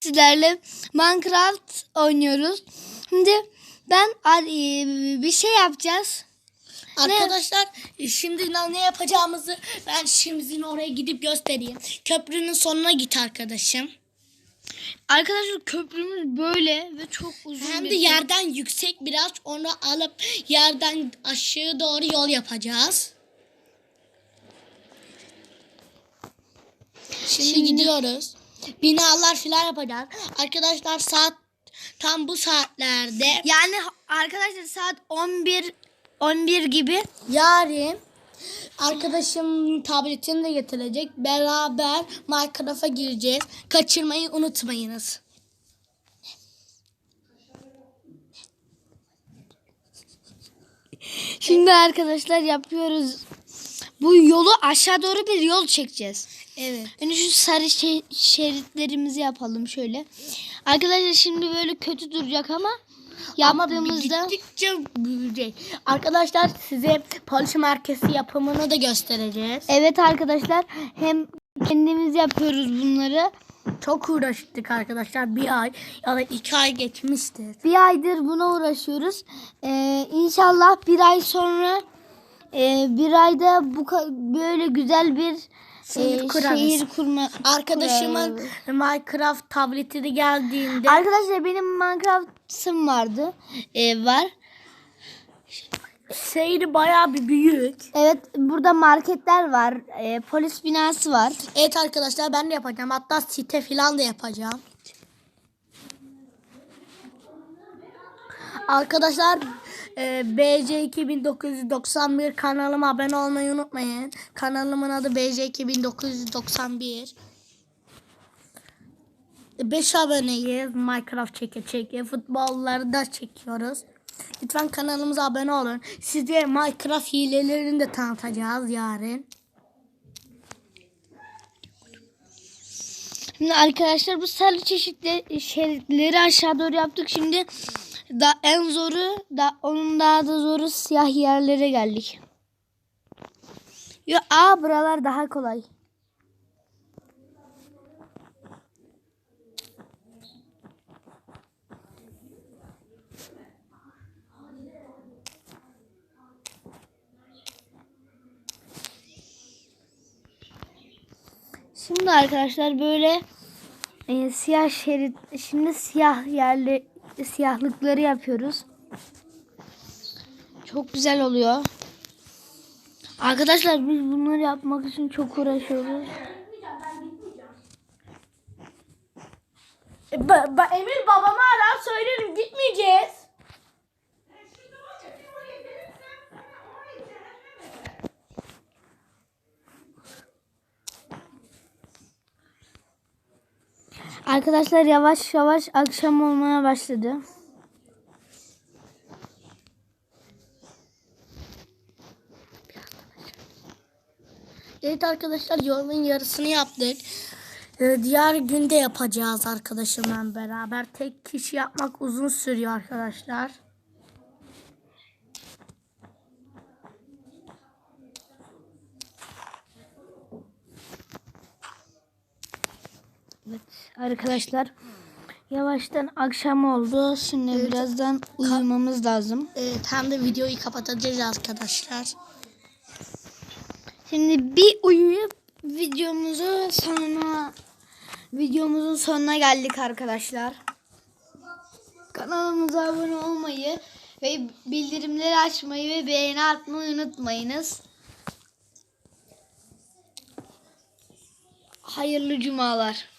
sizlerle Minecraft oynuyoruz. Şimdi ben bir şey yapacağız. Arkadaşlar şimdi ne ne yapacağımızı ben şimdinin oraya gidip göstereyim. Köprünün sonuna git arkadaşım. Arkadaşlar köprümüz böyle ve çok uzun. Hem de yerden yüksek biraz onu alıp yerden aşağı doğru yol yapacağız. Şimdi, Şimdi- gidiyoruz. Binalar filan yapacağız. Arkadaşlar saat tam bu saatlerde Yani arkadaşlar saat 11 11 gibi yarın arkadaşım tabletini de getirecek. Beraber Minecraft'a gireceğiz. Kaçırmayı unutmayınız. Şimdi arkadaşlar yapıyoruz. Bu yolu aşağı doğru bir yol çekeceğiz. Evet. Yani şu sarı şe- şeritlerimizi yapalım şöyle. Arkadaşlar şimdi böyle kötü duracak ama yaptığımızda Ama gittikçe büyüyecek. Arkadaşlar size polis merkezi yapımını da göstereceğiz. evet arkadaşlar hem kendimiz yapıyoruz bunları. Çok uğraştık arkadaşlar. Bir ay ya da iki ay geçmiştir. Bir aydır buna uğraşıyoruz. Ee, inşallah bir ay sonra e, bir ayda bu böyle güzel bir Şehir e, kurarız. şehir kurma. Arkadaşımın Minecraft tableti de geldiğinde Arkadaşlar benim Minecraft'ım vardı. e, var. şehri bayağı bir büyük. Evet burada marketler var. e, polis binası var. Evet arkadaşlar ben de yapacağım. Hatta site falan da yapacağım. Arkadaşlar e, BC 2991 kanalıma abone olmayı unutmayın. Kanalımın adı BC 2991. 5 aboneyiz. Minecraft çeke çeke. Futbolları da çekiyoruz. Lütfen kanalımıza abone olun. Size Minecraft hilelerini de tanıtacağız yarın. Şimdi arkadaşlar bu sarı çeşitli şeritleri aşağı doğru yaptık. Şimdi da en zoru da onun daha da zoru siyah yerlere geldik. Yo, aa buralar daha kolay. Şimdi arkadaşlar böyle e, siyah şerit şimdi siyah yerli siyahlıkları yapıyoruz. Çok güzel oluyor. Arkadaşlar biz bunları yapmak için çok uğraşıyoruz. Ba- ba- Emir babama arar söylerim gitmeyeceğiz. Arkadaşlar yavaş yavaş akşam olmaya başladı. Evet arkadaşlar yolun yarısını yaptık. Ee, diğer günde yapacağız arkadaşımla beraber. Tek kişi yapmak uzun sürüyor arkadaşlar. Evet arkadaşlar yavaştan akşam oldu. Şimdi birazdan uyumamız lazım. Evet hem de videoyu kapatacağız arkadaşlar. Şimdi bir uyuyup videomuzu sonuna videomuzun sonuna geldik arkadaşlar. Kanalımıza abone olmayı ve bildirimleri açmayı ve beğeni atmayı unutmayınız. Hayırlı cumalar.